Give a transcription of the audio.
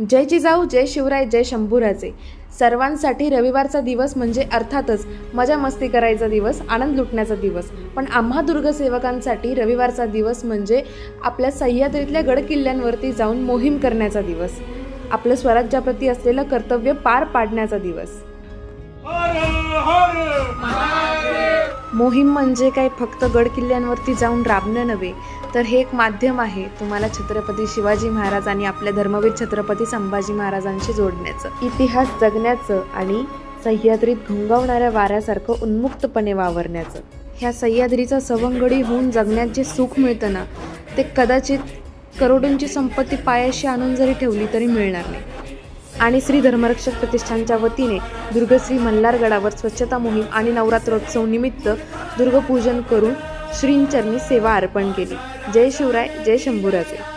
जय जिजाऊ जय शिवराय जय शंभूराजे. सर्वांसाठी रविवारचा दिवस म्हणजे अर्थातच मजा मस्ती करायचा दिवस आनंद लुटण्याचा दिवस. पण आम्हा दुर्गसेवकांसाठी रविवारचा दिवस म्हणजे आपल्या सह्याद्रीतल्या गडकिल्ल्यांवरती जाऊन मोहीम करण्याचा दिवस. आपलं स्वराज्याप्रती असलेलं कर्तव्य पार पाडण्याचा दिवस. मोहीम म्हणजे काय? फक्त गड किल्ल्यांवरती जाऊन राबणं नव्हे तर हे एक माध्यम आहे तुम्हाला छत्रपती शिवाजी महाराज आणि आपल्या धर्मवीर छत्रपती संभाजी महाराजांशी जोडण्याचं. इतिहास जगण्याचं आणि सह्याद्रीत घुंगावणाऱ्या वाऱ्यासारखं उन्मुक्तपणे वावरण्याचं. ह्या सह्याद्रीचा सवंगडी होऊन जगण्यात जे सुख मिळतं ना ते कदाचित करोडोंची संपत्ती पायाशी आणून जरी ठेवली तरी मिळणार नाही. आणि श्री धर्मरक्षक प्रतिष्ठानच्या वतीने दुर्गश्री मल्हारगडावर स्वच्छता मोहीम आणि नवरात्रोत्सव निमित्त दुर्गपूजन करून श्रींचरणी सेवा अर्पण केली. जय शिवराय जय शंभूराजे.